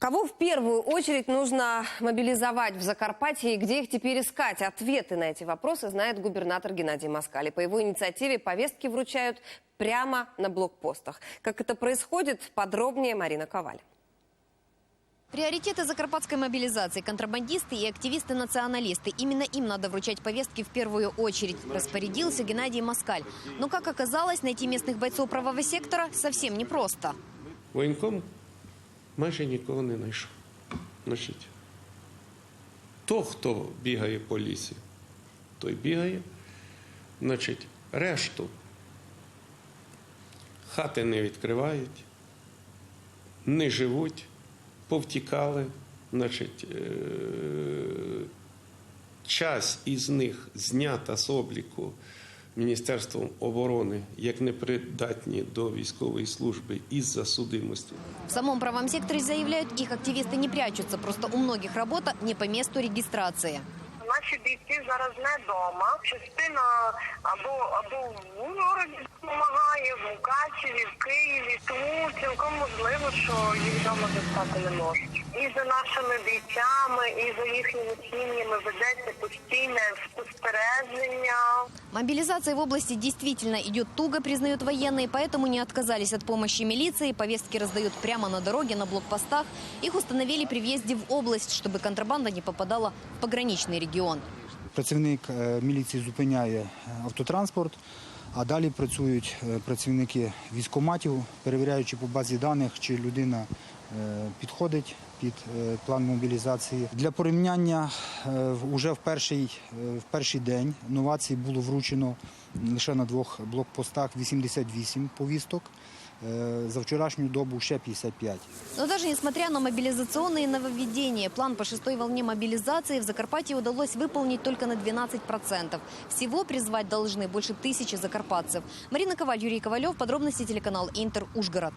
Кого в первую очередь нужно мобилизовать в Закарпатье и где их теперь искать? Ответы на эти вопросы знает губернатор Геннадий Москали. По его инициативе повестки вручают прямо на блокпостах. Как это происходит, подробнее Марина Коваль. Приоритеты закарпатской мобилизации – контрабандисты и активисты-националисты. Именно им надо вручать повестки в первую очередь. Распорядился Геннадий Москаль. Но, как оказалось, найти местных бойцов правого сектора совсем непросто. Воєнком майже нікого не знайшов. Значить, то, хто бігає по лісі, той бігає. Значить, решту хати не відкривають, не живуть, повтікали. Значить, е- час із них знята з обліку Міністерством оборони як непридатні до військової служби із-за судимості. В самом правом секторе заявляют, их активисты не прячутся. Просто у многих работа не по месту регистрации. Наші бійці зараз не вдома. Частина або або в Ужгороді допомагає, в Мукачеві, в Києві. Тому цілком можливо, що їх вдома застати не можуть. І за нашими бійцями, і за їхніми сім'ями ведеться постійне спостереження. Мобилизация в области действительно идет туго, признают военные, поэтому не отказались от помощи милиции. Повестки раздают прямо на дороге, на блокпостах. Их установили при въезде в область, чтобы контрабанда не попадала в пограничный регион. Працівник е, міліції зупиняє е, автотранспорт, а далі працюють е, працівники військкоматів, перевіряючи по базі даних, чи людина е, підходить під е, план мобілізації. Для порівняння вже в перший, е, в перший день новацій було вручено лише на двох блокпостах 88 повісток. Е, За вчорашню добу ще 55. Но даже несмотря на мобилизационные нововведения, план по шестой волне мобилизации в Закарпатье удалось выполнить только на 12%. Всего призвать должны больше тысячи закарпатцев. Марина Коваль, Юрий Ковалев. Подробности телеканал Интер Ужгород.